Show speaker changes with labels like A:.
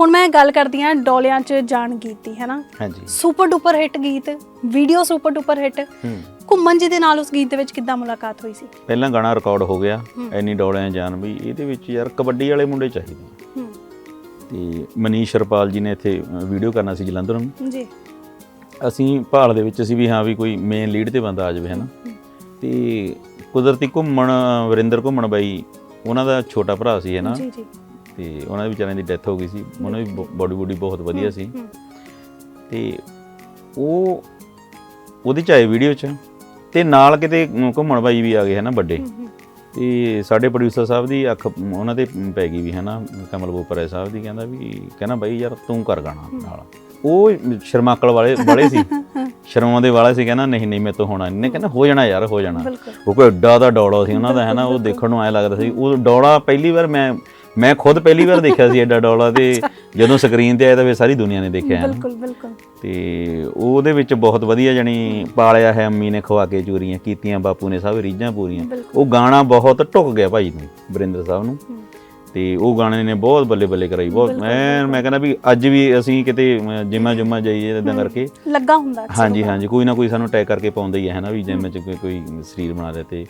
A: ਹੁਣ ਮੈਂ ਗੱਲ ਕਰਦੀ ਆ ਡੋਲਿਆਂ 'ਚ ਜਾਣ ਗੀਤ ਦੀ ਹੈ ਨਾ
B: ਹਾਂਜੀ।
A: ਸੁਪਰ ਡੂਪਰ ਹਿੱਟ ਗੀਤ ਵੀਡੀਓ ਸੁਪਰ ਡੂਪਰ ਹਿੱਟ ਘੁੰਮਣ ਜੀ ਦੇ ਨਾਲ ਉਸ ਗੀਤ ਦੇ ਵਿੱਚ ਕਿੱਦਾਂ ਮੁਲਾਕਾਤ ਹੋਈ ਸੀ?
B: ਪਹਿਲਾਂ ਗਾਣਾ ਰਿਕਾਰਡ ਹੋ ਗਿਆ। ਐਨੀ ਡੋਲਿਆਂ ਜਾਨ ਵੀ ਇਹਦੇ ਵਿੱਚ ਯਾਰ ਕਬੱਡੀ ਵਾਲੇ ਮੁੰਡੇ ਚਾਹੀਦੇ।
A: ਹੂੰ।
B: ਤੇ ਮਨੀਸ਼ ਰਪਾਲ ਜੀ ਨੇ ਇੱਥੇ ਵੀਡੀਓ ਕਰਨਾ ਸੀ ਜਲੰਧਰ ਨੂੰ।
A: ਜੀ।
B: ਅਸੀਂ ਭਾਲ ਦੇ ਵਿੱਚ ਅਸੀਂ ਵੀ ਹਾਂ ਵੀ ਕੋਈ ਮੇਨ ਲੀਡ ਤੇ ਬੰਦਾ ਆ ਜਾਵੇ ਹਨਾ। ਤੇ ਕੁਦਰਤੀ ਘੁੰਮਣ ਵਰਿੰਦਰ ਘੁੰਮਣ ਬਾਈ ਉਹਨਾਂ ਦਾ ਛੋਟਾ ਭਰਾ ਸੀ ਹੈ ਨਾ?
A: ਜੀ ਜੀ।
B: ਤੇ ਉਹਨਾਂ ਦੇ ਵਿਚਾਰਿਆਂ ਦੀ ਡੈਥ ਹੋ ਗਈ ਸੀ। ਉਹਨਾਂ ਦੀ ਬੋਡੀ ਬੋਡੀ ਬਹੁਤ ਵਧੀਆ ਸੀ। ਤੇ ਉਹ ਉਹਦੇ ਚ ਆਏ ਵੀਡੀਓ ਚ ਤੇ ਨਾਲ ਕਿਤੇ ਘੁੰਮਣ ਬਾਈ ਵੀ ਆ ਗਏ ਹਨਾ ਵੱਡੇ। ਤੇ ਸਾਡੇ ਪ੍ਰੋਡਿਊਸਰ ਸਾਹਿਬ ਦੀ ਅੱਖ ਉਹਨਾਂ ਦੇ ਪੈ ਗਈ ਵੀ ਹਨਾ ਕਮਲ ਬੋਪਰੇ ਸਾਹਿਬ ਦੀ ਕਹਿੰਦਾ ਵੀ ਕਹਿੰਦਾ ਬਾਈ ਯਾਰ ਤੂੰ ਕਰ ਗਾਣਾ ਨਾਲ। ਉਹ ਸ਼ਰਮਾਕਲ ਵਾਲੇ ਵਾਲੇ ਸੀ। ਸ਼ਰਮਾਉਂਦੇ ਵਾਲੇ ਸੀ ਕਹਿੰਦਾ ਨਹੀਂ ਨਹੀਂ ਮੇਰੇ ਤੋਂ ਹੋਣਾ। ਨਹੀਂ ਕਹਿੰਦਾ ਹੋ ਜਾਣਾ ਯਾਰ ਹੋ ਜਾਣਾ। ਉਹ ਕੋਈ ਏਡਾ ਦਾ ਡੌਲਾ ਸੀ ਉਹਨਾਂ ਦਾ ਹੈ ਨਾ ਉਹ ਦੇਖਣ ਨੂੰ ਐ ਲੱਗਦਾ ਸੀ। ਉਹ ਡੌਲਾ ਪਹਿਲੀ ਵਾਰ ਮੈਂ ਮੈਂ ਖੁਦ ਪਹਿਲੀ ਵਾਰ ਦੇਖਿਆ ਸੀ ਏਡਾ ਡੌਲਾ ਤੇ ਜਦੋਂ ਸਕਰੀਨ ਤੇ ਆਇਆ ਤਾਂ ਫਿਰ ਸਾਰੀ ਦੁਨੀਆ ਨੇ ਦੇਖਿਆ।
A: ਬਿਲਕੁਲ ਬਿਲਕੁਲ।
B: ਤੇ ਉਹਦੇ ਵਿੱਚ ਬਹੁਤ ਵਧੀਆ ਜਣੀ ਪਾਲਿਆ ਹੈ ਅੰਮੀ ਨੇ ਖਵਾ ਕੇ ਚੂਰੀਆਂ ਕੀਤੀਆਂ ਬਾਪੂ ਨੇ ਸਭ ਰੀਝਾਂ ਪੂਰੀਆਂ। ਉਹ ਗਾਣਾ ਬਹੁਤ ਢੁੱਕ ਗਿਆ ਭਾਈ ਨੂੰ ਵਰਿੰਦਰ ਸਾਹਿਬ ਨੂੰ। ਤੇ ਉਹ ਗਾਣੇ ਨੇ ਬਹੁਤ ਬੱਲੇ ਬੱਲੇ ਕਰਾਈ ਬਹੁਤ ਮੈਂ ਮੈਂ ਕਹਿੰਦਾ ਵੀ ਅੱਜ ਵੀ ਅਸੀਂ ਕਿਤੇ ਜਿੰਮਾਂ ਜੁਮਾ ਜਾਈਏ ਇਦਾਂ ਕਰਕੇ।
A: ਲੱਗਾ ਹੁੰਦਾ
B: ਹਾਂਜੀ। ਹਾਂਜੀ ਕੋਈ ਨਾ ਕੋਈ ਸਾਨੂੰ ਟੈਗ ਕਰਕੇ ਪਾਉਂਦਾ ਹੀ ਹੈ ਨਾ ਵੀ ਜਿੰਮ ਚ ਕੋਈ- ਕੋਈ ਸਰੀਰ ਬਣਾ ਦੇ ਤੇ।